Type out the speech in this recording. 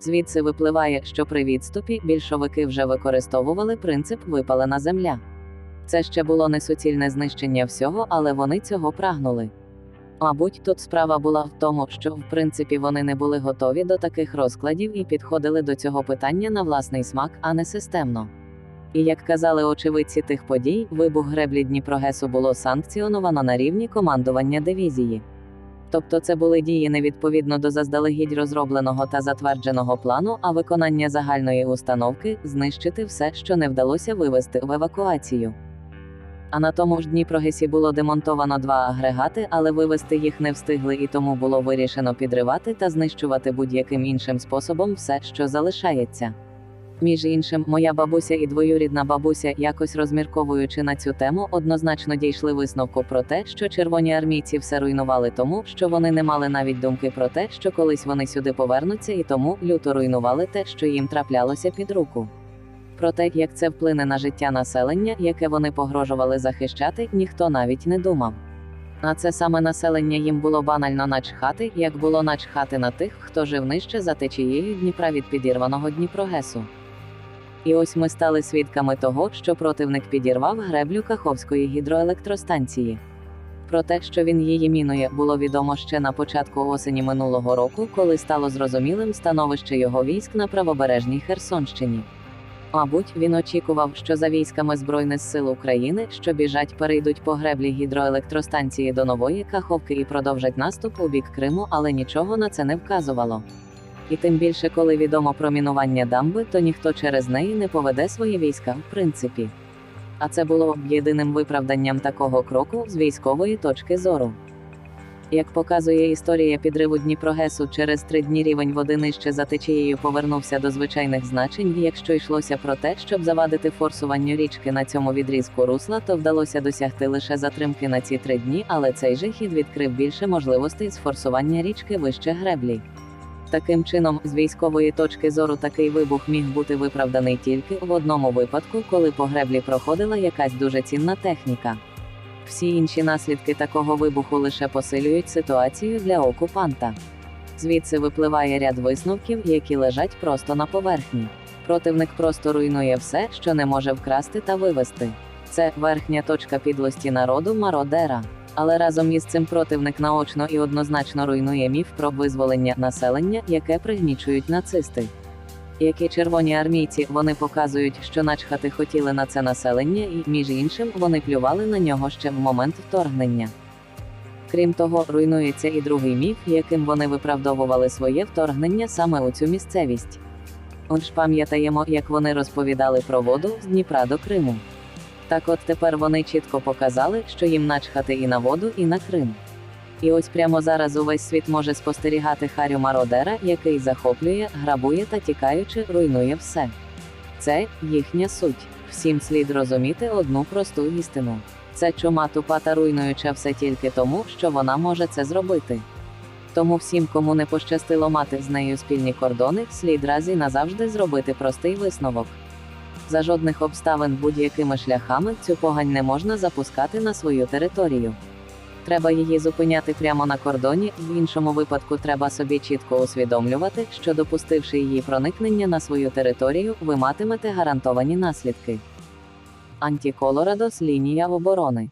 Звідси випливає, що при відступі більшовики вже використовували принцип випалена земля. Це ще було не суцільне знищення всього, але вони цього прагнули. Мабуть, тут справа була в тому, що в принципі вони не були готові до таких розкладів і підходили до цього питання на власний смак, а не системно. І як казали очевидці тих подій, вибух греблі Дніпрогесу було санкціоновано на рівні командування дивізії. Тобто це були дії не відповідно до заздалегідь розробленого та затвердженого плану, а виконання загальної установки знищити все, що не вдалося вивести в евакуацію. А на тому ж Дніпрогесі було демонтовано два агрегати, але вивести їх не встигли, і тому було вирішено підривати та знищувати будь-яким іншим способом все, що залишається. Між іншим, моя бабуся і двоюрідна бабуся, якось розмірковуючи на цю тему, однозначно дійшли висновку про те, що червоні армійці все руйнували тому, що вони не мали навіть думки про те, що колись вони сюди повернуться, і тому люто руйнували те, що їм траплялося під руку. Про те, як це вплине на життя населення, яке вони погрожували захищати, ніхто навіть не думав. На це саме населення їм було банально начхати, як було начхати на тих, хто жив нижче за течією Дніпра від підірваного Дніпрогесу. І ось ми стали свідками того, що противник підірвав греблю Каховської гідроелектростанції. Про те, що він її мінує, було відомо ще на початку осені минулого року, коли стало зрозумілим становище його військ на правобережній Херсонщині. Мабуть, він очікував, що за військами Збройних сил України, що біжать, перейдуть по греблі гідроелектростанції до нової Каховки і продовжать наступ у бік Криму, але нічого на це не вказувало. І тим більше, коли відомо про мінування дамби, то ніхто через неї не поведе свої війська, в принципі. А це було б єдиним виправданням такого кроку з військової точки зору. Як показує історія підриву Дніпрогесу, через три дні рівень води нижче за течією повернувся до звичайних значень, і якщо йшлося про те, щоб завадити форсуванню річки на цьому відрізку русла, то вдалося досягти лише затримки на ці три дні, але цей же хід відкрив більше можливостей з форсування річки вище греблі. Таким чином, з військової точки зору такий вибух міг бути виправданий тільки в одному випадку, коли по греблі проходила якась дуже цінна техніка. Всі інші наслідки такого вибуху лише посилюють ситуацію для окупанта. Звідси випливає ряд висновків, які лежать просто на поверхні. Противник просто руйнує все, що не може вкрасти та вивести. Це верхня точка підлості народу мародера. Але разом із цим противник наочно і однозначно руйнує міф про визволення населення, яке пригнічують нацисти. Які червоні армійці вони показують, що начхати хотіли на це населення, і, між іншим, вони плювали на нього ще в момент вторгнення. Крім того, руйнується і другий міф, яким вони виправдовували своє вторгнення саме у цю місцевість. Отж пам'ятаємо, як вони розповідали про воду з Дніпра до Криму. Так от тепер вони чітко показали, що їм начхати і на воду, і на Крим. І ось прямо зараз увесь світ може спостерігати Харю Мародера, який захоплює, грабує та тікаючи, руйнує все. Це їхня суть. Всім слід розуміти одну просту істину. Це чума тупа та руйнуюча все тільки тому, що вона може це зробити. Тому всім, кому не пощастило мати з нею спільні кордони, слід раз і назавжди зробити простий висновок. За жодних обставин будь-якими шляхами цю погань не можна запускати на свою територію. Треба її зупиняти прямо на кордоні, в іншому випадку треба собі чітко усвідомлювати, що допустивши її проникнення на свою територію, ви матимете гарантовані наслідки. Антіколорадос лінія оборони